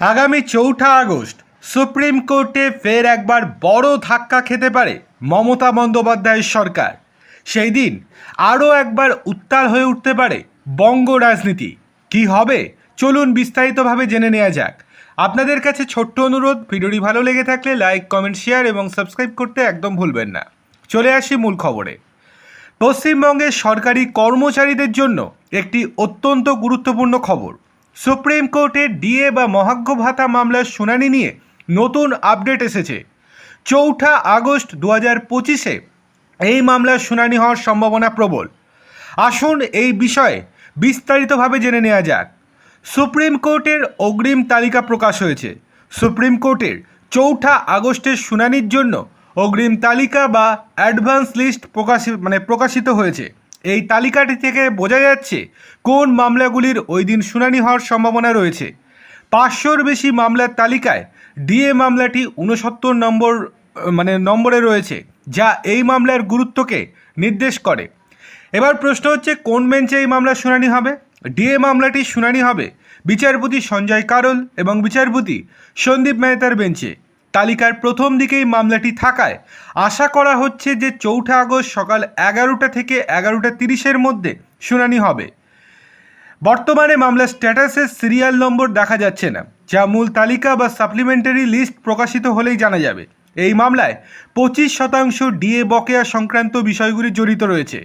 আগামী চৌঠা August supreme কোর্টে ফের একবার বড় ধাক্কা খেতে পারে মমতা বন্দ্যোপাধ্যায়ের সরকার। সেই দিন আরও একবার উত্তাল হয়ে উঠতে পারে বঙ্গ রাজনীতি। কি হবে? চলুন বিস্তারিতভাবে জেনে নেওয়া যাক। আপনাদের কাছে ছোট্ট অনুরোধ, ভিডিওটি ভালো লেগে থাকলে লাইক, কমেন্ট, শেয়ার এবং সাবস্ক্রাইব করতে একদম ভুলবেন না। চলে আসি মূল খবরে। পশ্চিমবঙ্গের সরকারি কর্মচারীদের জন্য একটি অত্যন্ত গুরুত্বপূর্ণ খবর। সুপ্রিম কোর্টে ডিএ বা মহাজ্ঞ ভাতা মামলার শুনানি নিয়ে নতুন আপডেট এসেছে। চৌঠা আগস্ট দু হাজার পঁচিশে এই মামলার শুনানি হওয়ার সম্ভাবনা প্রবল। আসুন এই বিষয়ে বিস্তারিতভাবে জেনে নেওয়া যাক। সুপ্রিম কোর্টের অগ্রিম তালিকা প্রকাশ হয়েছে। সুপ্রিম কোর্টের চৌঠা আগস্টের শুনানির জন্য অগ্রিম তালিকা বা অ্যাডভান্স লিস্ট প্রকাশিত মানে প্রকাশিত হয়েছে। এই তালিকাটি থেকে বোঝা যাচ্ছে কোন মামলাগুলির ওই দিন শুনানি হওয়ার সম্ভাবনা রয়েছে। পাঁচশোর বেশি মামলার তালিকায় ডিএ মামলাটি উনসত্তর নম্বর মানে নম্বরে রয়েছে, যা এই মামলার গুরুত্বকে নির্দেশ করে। এবার প্রশ্ন হচ্ছে, কোন বেঞ্চে এই মামলার শুনানি হবে? ডিএ মামলাটি শুনানি হবে বিচারপতি সঞ্জয় কারল এবং বিচারপতি সন্দীপ মেহতার বেঞ্চে। তালিকার প্রথম দিকেই মামলাটি থাকায় আশা করা হচ্ছে যে চৌঠা আগস্ট সকাল এগারোটা থেকে এগারোটা তিরিশের মধ্যে শুনানি হবে। বর্তমানে মামলার স্ট্যাটাসের সিরিয়াল নম্বর দেখা যাচ্ছে না, যা মূল তালিকা বা সাপ্লিমেন্টারি লিস্ট প্রকাশিত হলেই জানা যাবে। এই মামলায় পঁচিশ শতাংশ ডিএ বকেয়া সংক্রান্ত বিষয়গুলি জড়িত রয়েছে।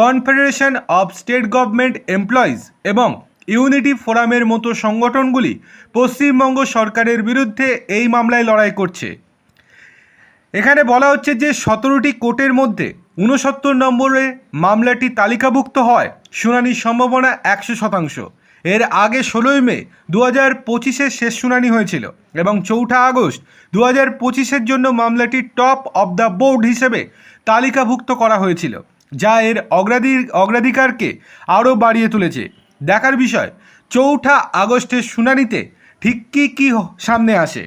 Confederation of state government employees এবং ইউনিটি ফোরামের মতো সংগঠনগুলি পশ্চিমবঙ্গ সরকারের বিরুদ্ধে এই মামলায় লড়াই করছে। এখানে বলা হচ্ছে যে সতেরোটি কোর্টের মধ্যে উনসত্তর নম্বরে মামলাটি তালিকাভুক্ত হয়, শুনানির সম্ভাবনা একশো শতাংশ। এর আগে ষোলোই মে দু হাজার পঁচিশের শেষ শুনানি হয়েছিল এবং চৌঠা আগস্ট দু হাজার পঁচিশের জন্য মামলাটি টপ অব দ্য বোর্ড হিসেবে তালিকাভুক্ত করা হয়েছিল, যা এর অগ্রাধি, অগ্রাধিকারকে আরও বাড়িয়ে তুলেছে। দেখার বিষয় চৌঠা আগস্টের শুনানিতে ঠিক কী কী সামনে আসে?